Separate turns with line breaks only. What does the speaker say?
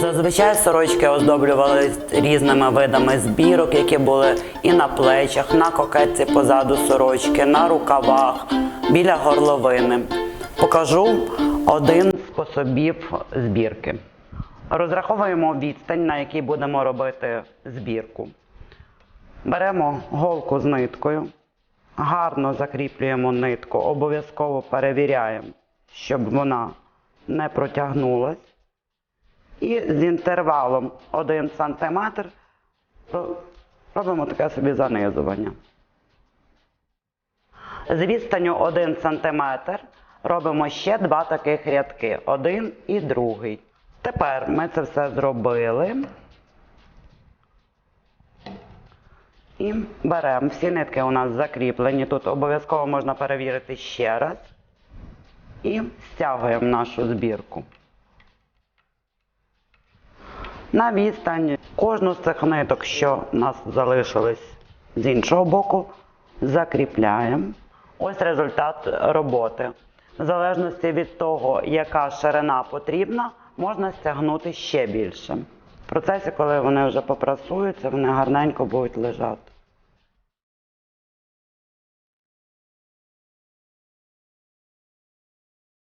Зазвичай сорочки оздоблювали різними видами збірок, які були і на плечах, на кокетці позаду сорочки, на рукавах, біля горловини. Покажу один з способів збірки. Розраховуємо відстань, на якій будемо робити збірку. Беремо голку з ниткою, гарно закріплюємо нитку, обов'язково перевіряємо, щоб вона не протягнулась. І з інтервалом 1 см робимо таке собі занизування. З відстанню 1 см робимо ще два таких рядки: один і другий. Тепер ми це все зробили. І беремо. Всі нитки у нас закріплені. Тут обов'язково можна перевірити ще раз. І стягуємо нашу збірку. На відстані. кожну з цих ниток, що у нас залишились з іншого боку, закріпляємо. Ось результат роботи. В залежності від того, яка ширина потрібна, можна стягнути ще більше. В процесі, коли вони вже попрасуються, вони гарненько будуть лежати.